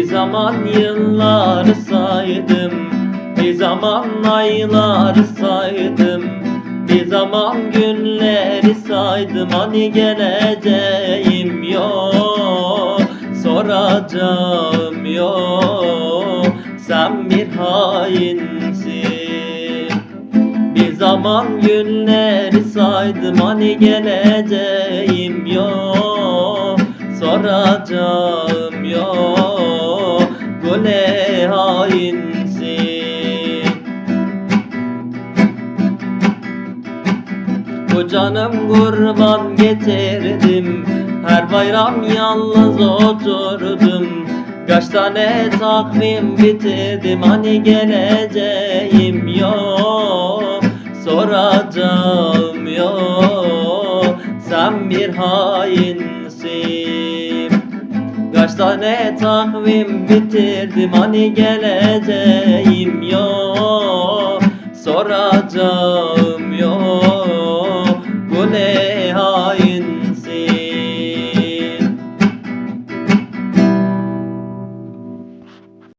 zaman yılları saydım Bir zaman ayları saydım Bir zaman günleri saydım. Hani geleceğim yok Soracağım yok. Sen bir hainsin. Bir zaman günleri saydım. Hani geleceğim yok Soracağım yok bu ne hainsin? Bu canım kurban getirdim Her bayram yalnız oturdum. Kaç tane takvim bitirdim Hani geleceğim yok Soracağım yok. Sen bir hainsin Kaç tane tahvim bitirdim hani geleceğim yo Soracağım yo Bu ne hal